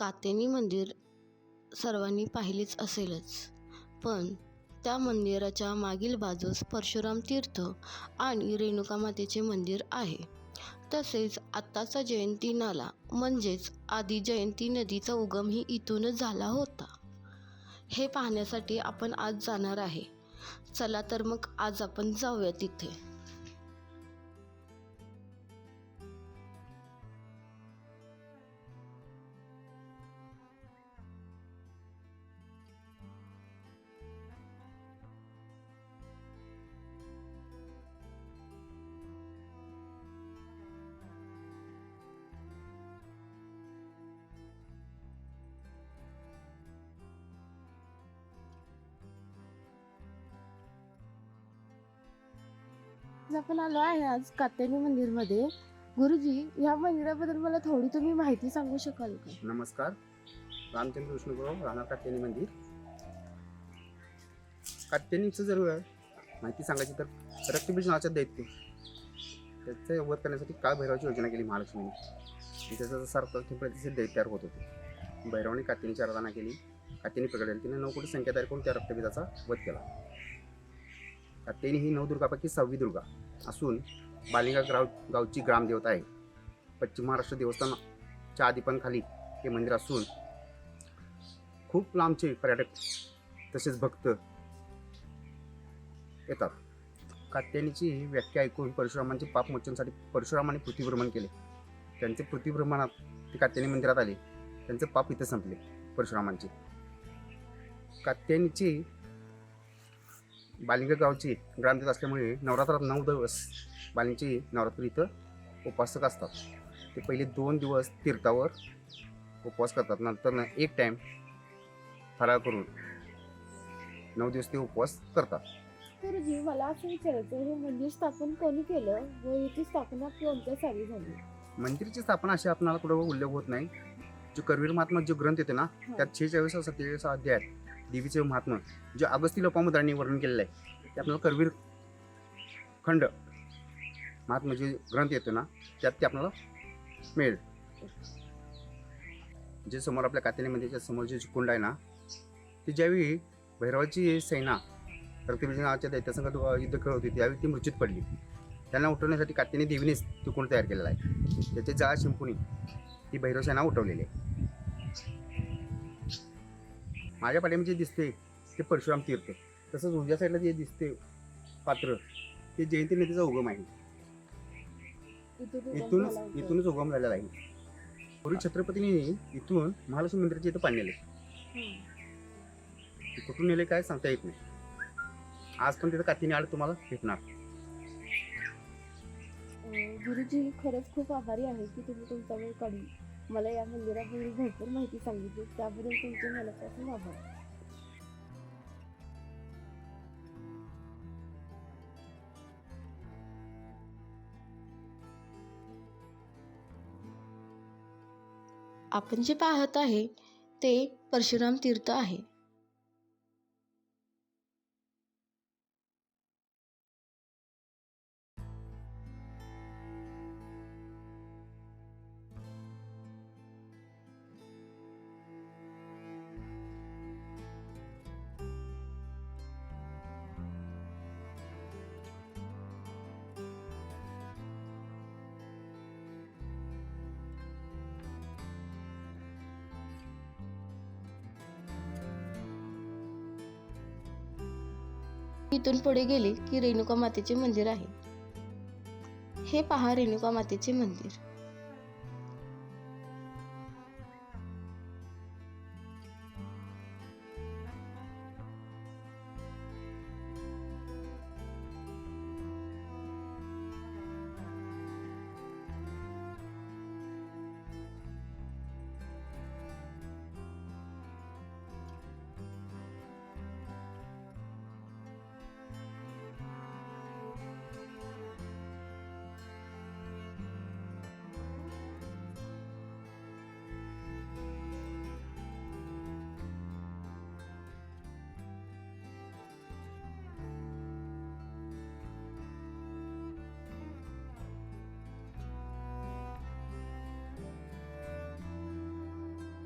कात्यानी मंदिर सर्वांनी पाहिलेच असेलच. पण त्या मंदिराच्या मागील बाजूस परशुराम तीर्थ आणि रेणुका मातेचे मंदिर आहे. तसेच आत्ताचा जयंती नाला म्हणजेच आधी जयंती नदीचा उगमही इथूनच झाला होता. हे पाहण्यासाठी आपण आज जाणार आहे. चला तर मग आज आपण जाऊया तिथे. आज आपण आलो आहे आज कात्यानी मंदिरमध्ये. गुरुजी या मंदिराबद्दल मला थोडी तुम्ही माहिती सांगू शकाल का? नमस्कार. रामचंद्र विष्णुगुरव राहणार कात्यानी मंदिर. कात्यानीचं जर माहिती सांगायची तर रक्तबीज नावाच्या दैत्य. त्याचं वध करण्यासाठी काळ भैरवाची योजना केली महालक्ष्मीने. त्याचा सार्थ प्रतिसिद्ध दैत्य तयार होत होते. भैरवाने कात्यानीची आराधना केली. कात्यानी प्रकट तिने नऊ कोटी संख्या तयार करून त्या रक्तबीजाचा वध केला? कात्यानी ही नवदुर्गापैकी सहावी दुर्गा असून बालिंगा गाव गावची ग्रामदेवता आहे. पश्चिम महाराष्ट्र देवस्थानाच्या आधीपण खाली हे मंदिर असून खूप लांबचे पर्यटक तसेच भक्त येतात. कात्यानीची व्याख्या ऐकून परशुरामांचे पापमोचनसाठी परशुरामाने पृथ्वीभ्रमण केले. त्यांचे पृथ्वीभ्रमणात ते कात्यानी मंदिरात आले. त्यांचे पाप इथे संपले परशुरामांचे. कात्यानीची बालिंग गावची ग्रामदेवता असल्यामुळे नवरात्रात नऊ दिवस बालिंगची नवरात्री इथं उपासक असतात. ते पहिले दोन दिवस तीर्थावर उपवास करतात. नंतर एक टाईम फराळ करून नऊ दिवस ते उपवास करतात. गुरुजी मला असं विचारायचं हे मंदिर स्थापन कोणी केलं? व याची स्थापना कोणत्या साली झाली? मंदिराची स्थापना अशी आपणाला कुठं उल्लेख होत नाही. जो करवीर महात्मा जो ग्रंथ येते ना त्यात शेहेचाळीस सत्तेचाळीस अध्याय आहेत. देवीचे महात्मा जे अगस्ती लोपामुद्रांनी वर्णन केलेलं आहे. ते आपल्याला करवीर खंड महात्मा जे ग्रंथ येतो ना त्यात ते आपल्याला मिळेल. जे समोर आपल्या कात्याने मंदिराच्या समोर जे कुंड आहे ना ते ज्यावेळी भैरवाची सेना रक्तबीज नावाच्या दैत्यासंघात युद्ध करत होती त्यावेळी ती मृत्यूत पडली. त्यांना उठवण्यासाठी कात्याने देवीनेच तो तयार केलेला आहे. त्याचे जाळ शिंपुणी ती भैरव सेना उठवलेली आहे. माझ्या पाठीमध्ये जे दिसते ते परशुराम तीर्थ. तसंच उजव्या साईडला जे दिसते पात्र ते जयंती नदीचा उगम आहे. इथूनच. इथूनच उगम झालेला आहे. पूर्वी छत्रपतींनी इथून महालक्ष्मी मंदिराच्या इथं पाणी. ते कुठून नेले काय सांगता येत नाही. आज पण तिथं कातीने आड तुम्हाला भेटणार. गुरुजी खरंच खूप आभारी आहे की तुम्ही तुमचा वेळ काढून मला या मंदिराबद्दल भरपूर माहिती सांगितली त्याबद्दल तुमचे मनापासून आभार. आपण जे पाहत आहे ते परशुराम तीर्थ आहे. इथून पुढे गेले की रेणुका मातेचे मंदिर आहे. हे पहा रेणुका मातेचे मंदिर.